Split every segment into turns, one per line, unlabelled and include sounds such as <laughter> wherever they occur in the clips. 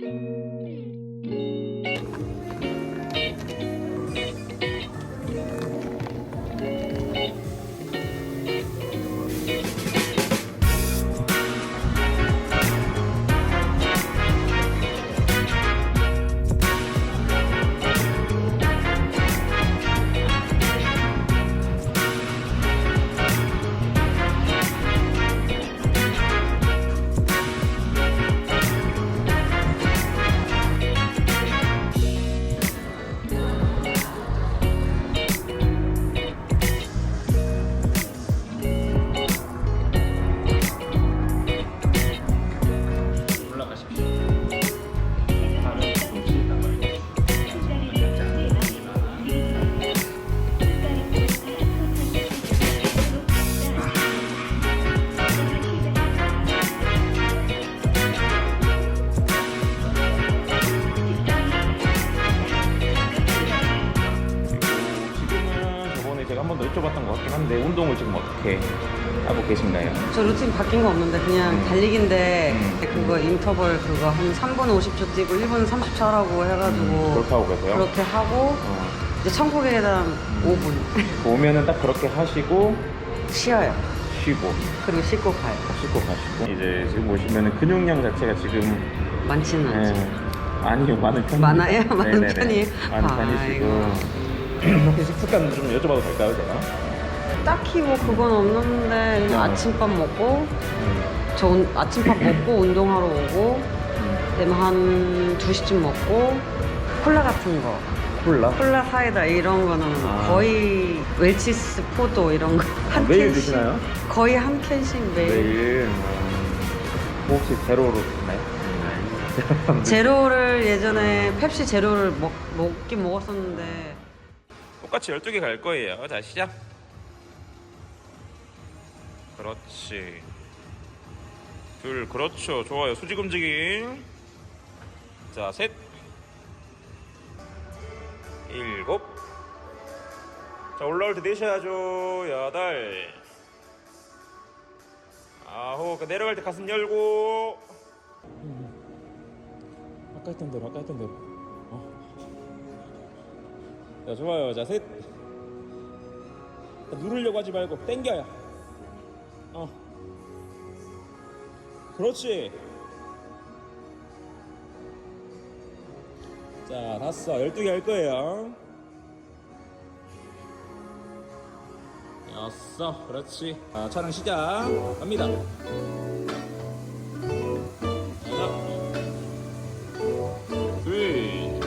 Thank you. 한데 운동을 지금 어떻게 하고 계신가요?
저 루틴 바뀐 거 없는데 그냥 달리기인데
음.
그거 인터벌 그거 한 3분 50초 뛰고 1분 30초 하라고 해가지고
음, 그렇게 하고 계세요?
그렇게 하고
어,
이제 천국의 계단 5분
오면은 딱 그렇게 하시고
쉬어요.
쉬고
그리고 씻고 가요.
씻고 가시고 이제 지금 보시면은 근육량 자체가 지금
많지는 않죠.
예, 아니요 많은 편이에요
많아요? 많은
네네네.
편이에요?
많은. 편이시고 <clears throat> 혹시 식습관 좀 여쭤봐도 될까요 제가?
딱히 뭐 그건 없는데 그냥
음.
아침밥 먹고
음,
저 운- 아침밥 먹고 <clears throat> 운동하러 오고 그다음에 한 2시쯤 먹고 콜라 같은 거
콜라?
콜라 사이다 이런 거는
아.
거의 웰치스 포도 이런 거한
매일
캔씩
드시나요?
거의 한 캔씩 매일
매일 음, 뭐 혹시 제로로 드시나요? 음.
제로를 예전에 펩시 제로를 먹, 먹긴 먹었었는데
똑같이 12개 갈 거예요 자 시작 그렇지. 둘 그렇죠. 좋아요. 수직 움직임. 자 셋. 일곱. 자 올라올 때 내셔야죠. 여덟. 아홉. 그 내려갈 때 가슴 열고. 아까 했던 대로 아까 했던 대로 어. 자 좋아요. 자셋. 누르려고 하지 말고 땡겨요 어. 그렇지. 자 다섯 열두 개할 거예요. 여섯 그렇지. 자 촬영 시작. 갑니다. 하나 둘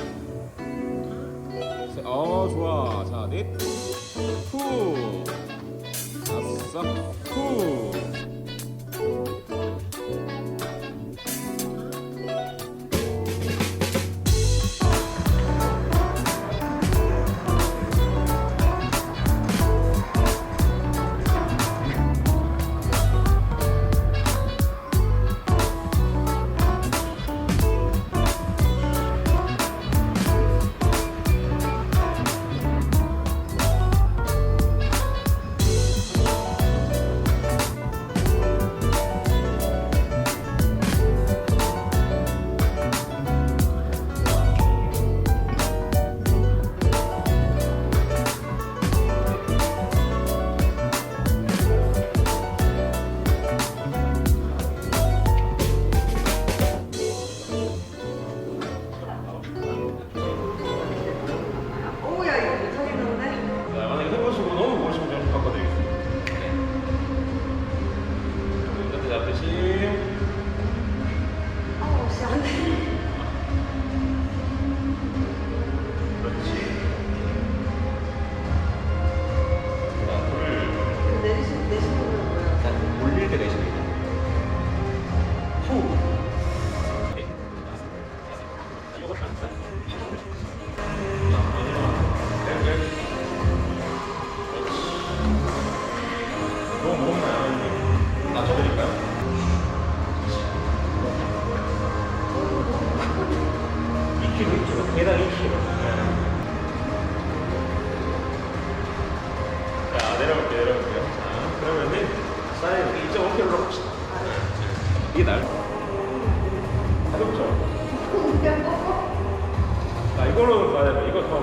셋. 어 좋아. 자 넷. 후 다섯 よろしくお願いします。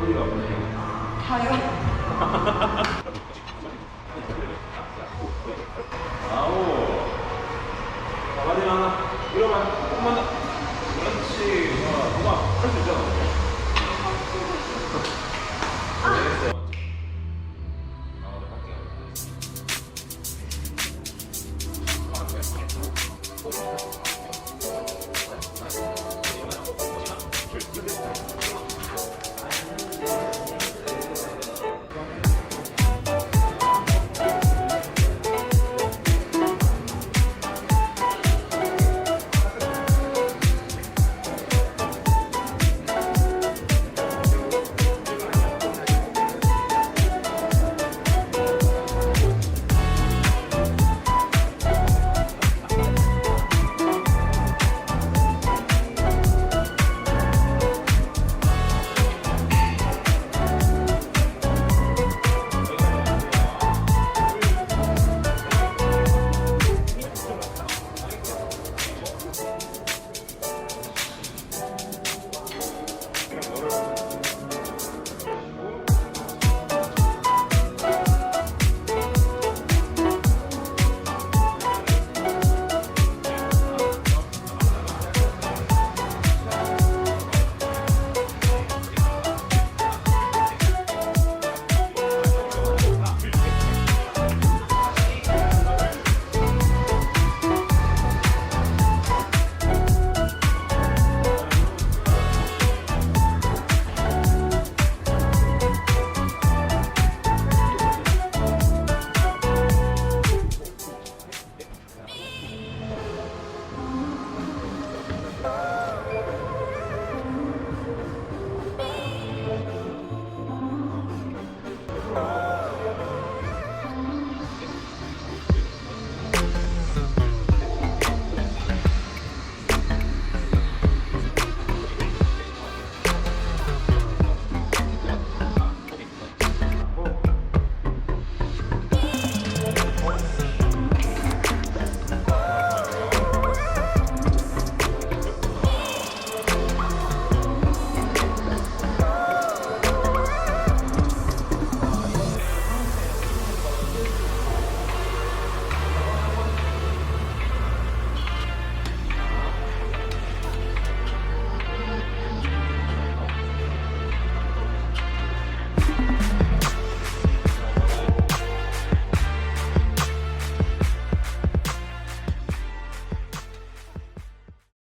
어디가 아프세요? 아오.